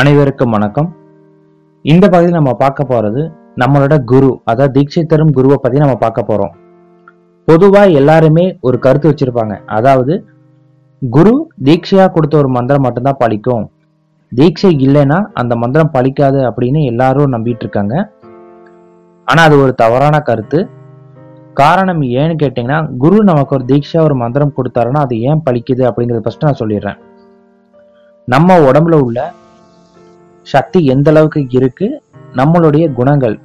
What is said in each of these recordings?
அனைவருக்கும் வணக்கம். இந்த பகுதியில் நம்ம பார்க்க போறது நம்மளோட குரு அதாவது தீட்சை தரும் குருவை பத்தி நம்ம பார்க்க போறோம். பொதுவா எல்லாருமே ஒரு கருத்து வச்சிருப்பாங்க. அதாவது குரு தீட்சையா கொடுத்த ஒரு மந்திரம் மட்டும்தான் பழிக்கும். தீட்சை இல்லைன்னா அந்த மந்திரம் பழிக்காது அப்படின்னு எல்லாரும் நம்பிட்டு இருக்காங்க. ஆனா அது ஒரு தவறான கருத்து. காரணம் ஏன்னு கேட்டீங்கன்னா குரு நமக்கு ஒரு தீட்சா ஒரு மந்திரம் கொடுத்தாருன்னா அது ஏன் பலிக்குது அப்படிங்கறத ஃபர்ஸ்ட் நான் சொல்லிடுறேன். நம்ம உடம்புல உள்ள சக்தி எந்த அளவுக்கு இருக்கு நம்மளுடைய குணங்கள்.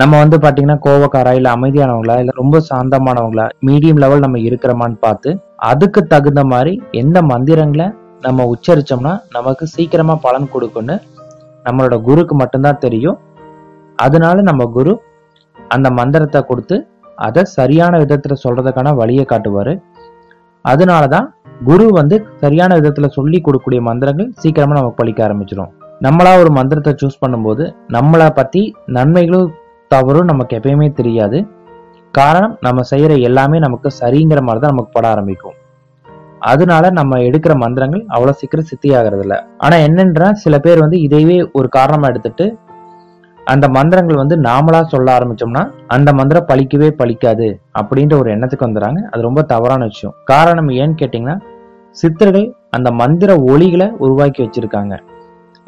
நம்ம வந்து பார்த்தீங்கன்னா கோவக்காரா இல்லை அமைதியானவங்களா இல்லை ரொம்ப சாந்தமானவங்களா மீடியம் லெவல் நம்ம இருக்கிறோமான்னு பார்த்து அதுக்கு தகுந்த மாதிரி எந்த மந்திரங்களை நம்ம உச்சரித்தோம்னா நமக்கு சீக்கிரமாக பலன் கொடுக்குன்னு நம்மளோட குருக்கு மட்டும்தான் தெரியும். அதனால நம்ம குரு அந்த மந்திரத்தை கொடுத்து அதை சரியான விதத்தில் சொல்கிறதுக்கான வழியை காட்டுவார். அதனால தான் குரு வந்து சரியான விதத்தில் சொல்லி கொடுக்கக்கூடிய மந்திரங்கள் சீக்கிரமாக நமக்கு பழிக்க ஆரம்பிச்சிடும் நம்மளா ஒரு மந்திரத்தை சூஸ் பண்ணும்போது நம்மளை பற்றி நன்மைகளும் தவறும் நமக்கு எப்பயுமே தெரியாது. காரணம் நம்ம செய்கிற எல்லாமே நமக்கு சரிங்கிற மாதிரி தான் நமக்கு பட ஆரம்பிக்கும். அதனால நம்ம எடுக்கிற மந்திரங்கள் அவ்வளோ சீக்கிரம் சித்தி ஆகிறது இல்லை ஆனால் என்னன்றா சில பேர் வந்து இதையவே ஒரு காரணமாக எடுத்துட்டு அந்த மந்திரங்கள் வந்து நாமளா சொல்ல ஆரம்பிச்சோம்னா அந்த மந்திரம் பழிக்கவே பழிக்காது அப்படின்ற ஒரு எண்ணத்துக்கு வந்துடுறாங்க. அது ரொம்ப தவறான விஷயம். காரணம் ஏன்னு கேட்டிங்கன்னா சித்தர்கள் அந்த மந்திர ஒளிகளை உருவாக்கி வச்சிருக்காங்க.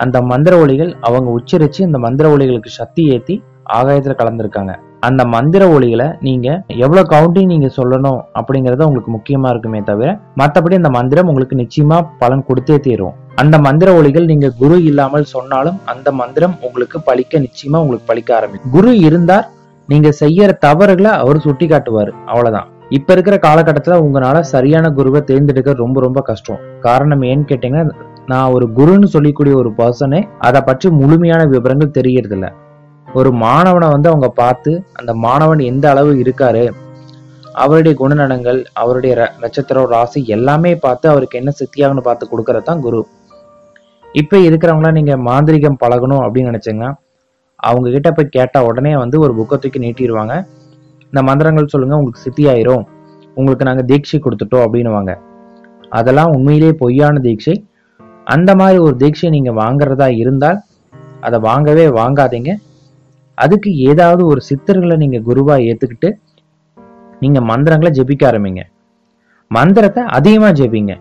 அந்த மந்திர ஒளிகள் அவங்க உச்சரிச்சு அந்த மந்திர ஒளிகளுக்கு சக்தி ஏத்தி ஆகாயத்துல கலந்துருக்காங்க. அந்த மந்திர ஒளிகளை நீங்க எவ்வளவு கவுண்டிங் நீங்க சொல்லணும் அப்படிங்கறது உங்களுக்கு முக்கியமா இருக்குமே தவிர மத்தபடி அந்த மந்திரம் உங்களுக்கு நிச்சயமா பலன் கொடுத்தே தீரும். அந்த மந்திர ஒளிகள் நீங்க குரு இல்லாமல் சொன்னாலும் அந்த மந்திரம் உங்களுக்கு பழிக்க நிச்சயமா உங்களுக்கு பலிக்க ஆரம்பிக்கும். குரு இருந்தார் நீங்க செய்யற தவறுகளை அவர் சுட்டி காட்டுவார் அவ்வளவுதான். இப்ப இருக்கிற காலகட்டத்துல உங்களால சரியான குருவை தேர்ந்தெடுக்க ரொம்ப ரொம்ப கஷ்டம். காரணம் ஏன்னு கேட்டீங்கன்னா நான் ஒரு குருன்னு சொல்லிக்கூடிய ஒரு பர்சனே அதை பற்றி முழுமையான விவரங்கள் தெரியறதில்ல ஒரு மாணவனை வந்து அவங்க பார்த்து அந்த மாணவன் எந்த அளவு இருக்காரு அவருடைய குணநலங்கள் அவருடைய ர- நட்சத்திரம் ராசி எல்லாமே பார்த்து அவருக்கு என்ன சித்தியாகனு பார்த்து கொடுக்கறது தான் குரு. இப்போ இருக்கிறவங்களாம் நீங்கள் மாந்திரிகம் பழகணும் அப்படின்னு நினச்சிங்க அவங்க கிட்ட போய் கேட்டால் உடனே வந்து ஒரு புக்கை தூக்கி நீட்டிடுவாங்க இந்த மந்திரங்கள் சொல்லுங்கள் உங்களுக்கு சித்தி ஆயிரும் உங்களுக்கு நாங்கள் தீட்சை கொடுத்துட்டோம் அப்படின்னுவாங்க. அதெல்லாம் உண்மையிலேயே பொய்யான தீட்சை. அந்த மாதிரி ஒரு தீட்சை நீங்கள் வாங்குறதா இருந்தால் அதை வாங்கவே வாங்காதீங்க. அதுக்கு ஏதாவது ஒரு சித்தர்களை நீங்கள் குருவாக ஏற்றுக்கிட்டு நீங்கள் மந்திரங்களை ஜெபிக்க ஆரம்பிங்க. மந்திரத்தை அதிகமாக ஜெபிங்க.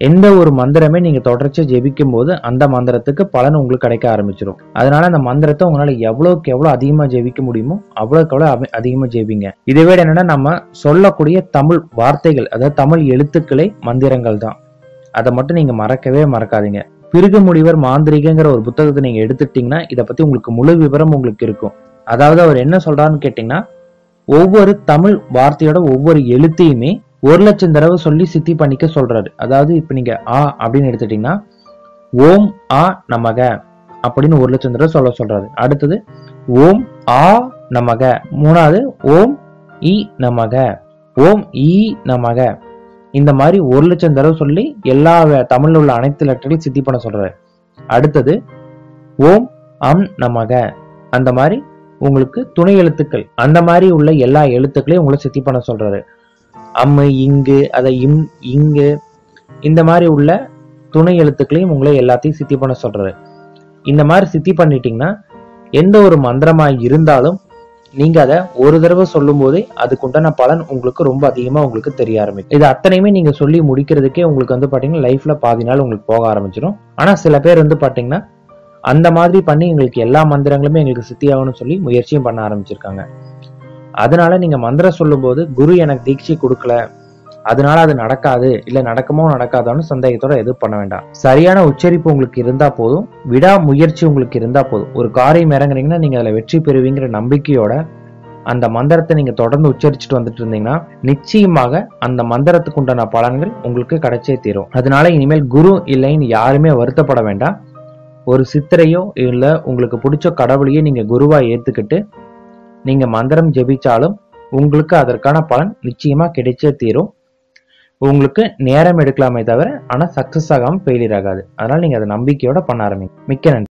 எந்த ஒரு மந்திரமே நீங்கள் தொடர்ச்சியாக ஜெபிக்கும் போது அந்த மந்திரத்துக்கு பலன் உங்களுக்கு கிடைக்க ஆரம்பிச்சிடும் அதனால அந்த மந்திரத்தை உங்களால் எவ்வளோக்கு எவ்வளோ அதிகமாக ஜெபிக்க முடியுமோ அவ்வளோக்கு எவ்வளோ அதிகமாக ஜெபிங்க. இதை விட என்னென்னா நம்ம சொல்லக்கூடிய தமிழ் வார்த்தைகள் அதாவது தமிழ் எழுத்துக்களே மந்திரங்கள் தான் அதை மட்டும் நீங்க மறக்கவே மறக்காதீங்க. பிருகு முடிவர் மாந்திரிகங்கிற ஒரு புத்தகத்தை நீங்க எடுத்துட்டீங்கன்னா இதை பத்தி உங்களுக்கு முழு விவரம் உங்களுக்கு இருக்கும். அதாவது அவர் என்ன சொல்றாருன்னு கேட்டீங்கன்னா ஒவ்வொரு தமிழ் வார்த்தையோட ஒவ்வொரு எழுத்தையுமே ஒரு லட்சம் தடவை சொல்லி சித்தி பண்ணிக்க சொல்றாரு. அதாவது இப்ப நீங்க ஆ அப்படின்னு எடுத்துட்டீங்கன்னா ஓம் ஆ நமக அப்படின்னு ஒரு லட்சம் தடவை சொல்ல சொல்றாரு. அடுத்தது ஓம் ஆ நமக. மூணாவது ஓம் இ நமக. ஓம் இ நமக. இந்த மாதிரி ஒரு லட்சம் தடவை சொல்லி எல்லா தமிழில் உள்ள அனைத்து லெட்டர்களையும் சித்தி பண்ண சொல்றாரு. அடுத்தது ஓம் அம் நமக. அந்த மாதிரி உங்களுக்கு துணை எழுத்துக்கள் அந்த மாதிரி உள்ள எல்லா எழுத்துக்களையும் உங்களை சித்தி பண்ண சொல்றாரு. அம்மு இங்கு அதை இம் இங்கு இந்த மாதிரி உள்ள துணை எழுத்துக்களையும் உங்களை எல்லாத்தையும் சித்தி பண்ண சொல்றாரு. இந்த மாதிரி சித்தி பண்ணிட்டீங்கன்னா எந்த ஒரு மந்திரமா இருந்தாலும் நீங்கள் அதை ஒரு தடவை சொல்லும் போதே அதுக்குண்டான பலன் உங்களுக்கு ரொம்ப அதிகமாக உங்களுக்கு தெரிய ஆரம்பிக்கும். இது அத்தனையுமே நீங்கள் சொல்லி முடிக்கிறதுக்கே உங்களுக்கு வந்து பார்த்தீங்கன்னா லைஃப்பில் பாதி நாள் உங்களுக்கு போக ஆரம்பிச்சிடும் ஆனால் சில பேர் வந்து பார்த்தீங்கன்னா அந்த மாதிரி பண்ணி எங்களுக்கு எல்லா மந்திரங்களுமே எங்களுக்கு சித்தி ஆகணும்னு சொல்லி முயற்சியும் பண்ண ஆரம்பிச்சிருக்காங்க. அதனால நீங்கள் மந்திரம் சொல்லும்போது குரு எனக்கு தீட்சை கொடுக்கல அதனால அது நடக்காது இல்ல நடக்குமோ நடக்காதான்னு சந்தேகத்தோட எதுவும் பண்ண வேண்டாம். சரியான உச்சரிப்பு உங்களுக்கு இருந்தா போதும் விடா முயற்சி உங்களுக்கு இருந்தா போதும். ஒரு காரியம் இறங்குறீங்கன்னா நீங்க அதுல வெற்றி பெறுவீங்கிற நம்பிக்கையோட அந்த மந்திரத்தை நீங்க தொடர்ந்து உச்சரிச்சுட்டு வந்துட்டு இருந்தீங்கன்னா நிச்சயமாக அந்த மந்திரத்துக்கு உண்டான பலன்கள் உங்களுக்கு கிடைச்சே தீரும். அதனால இனிமேல் குரு இல்லைன்னு யாருமே வருத்தப்பட வேண்டாம். ஒரு சித்தரையோ இல்ல உங்களுக்கு பிடிச்ச கடவுளையோ நீங்க குருவா ஏத்துக்கிட்டு நீங்க மந்திரம் ஜெபிச்சாலும் உங்களுக்கு அதற்கான பலன் நிச்சயமா கிடைச்சே தீரும். உங்களுக்கு நேரம் எடுக்கலாமே தவிர ஆனால் சக்சஸ் ஆகாமல் ஃபெயிலியர் ஆகாது. அதனால நீங்கள் அதை நம்பிக்கையோட பண்ண ஆரம்பிங்க. மிக்க நன்றி.